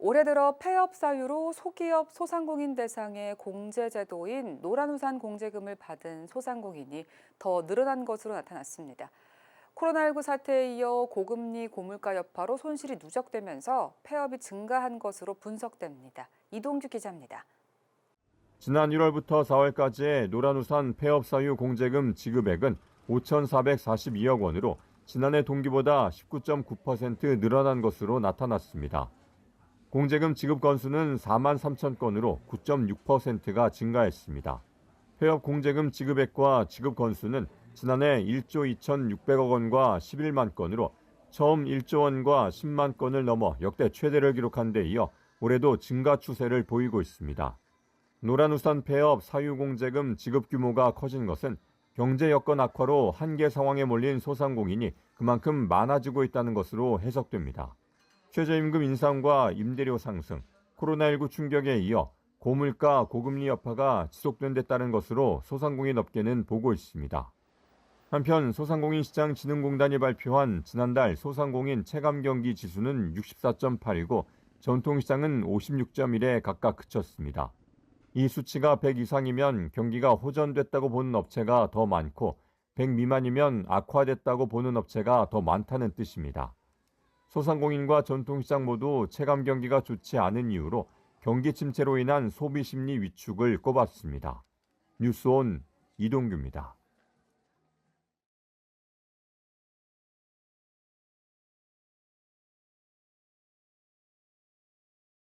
올해 들어 폐업 사유로 소기업 소상공인 대상의 공제제도인 노란우산 공제금을 받은 소상공인이 더 늘어난 것으로 나타났습니다. 코로나19 사태에 이어 고금리 고물가 여파로 손실이 누적되면서 폐업이 증가한 것으로 분석됩니다. 이동규 기자입니다. 지난 1월부터 4월까지의 노란우산 폐업 사유 공제금 지급액은 5,442억 원으로 지난해 동기보다 19.9% 늘어난 것으로 나타났습니다. 공제금 지급 건수는 4만 3천 건으로 9.6%가 증가했습니다. 폐업 공제금 지급액과 지급 건수는 지난해 1조 2,600억 원과 11만 건으로 처음 1조 원과 10만 건을 넘어 역대 최대를 기록한 데 이어 올해도 증가 추세를 보이고 있습니다. 노란우산 폐업 사유공제금 지급 규모가 커진 것은 경제 여건 악화로 한계 상황에 몰린 소상공인이 그만큼 많아지고 있다는 것으로 해석됩니다. 최저임금 인상과 임대료 상승, 코로나19 충격에 이어 고물가 고금리 여파가 지속된 데 따른 것으로 소상공인 업계는 보고 있습니다. 한편 소상공인 시장 진흥공단이 발표한 지난달 소상공인 체감 경기 지수는 64.8이고 전통시장은 56.1에 각각 그쳤습니다. 이 수치가 100 이상이면 경기가 호전됐다고 보는 업체가 더 많고 100 미만이면 악화됐다고 보는 업체가 더 많다는 뜻입니다. 소상공인과 전통시장 모두 체감 경기가 좋지 않은 이유로 경기 침체로 인한 소비 심리 위축을 꼽았습니다. 뉴스온 이동규입니다.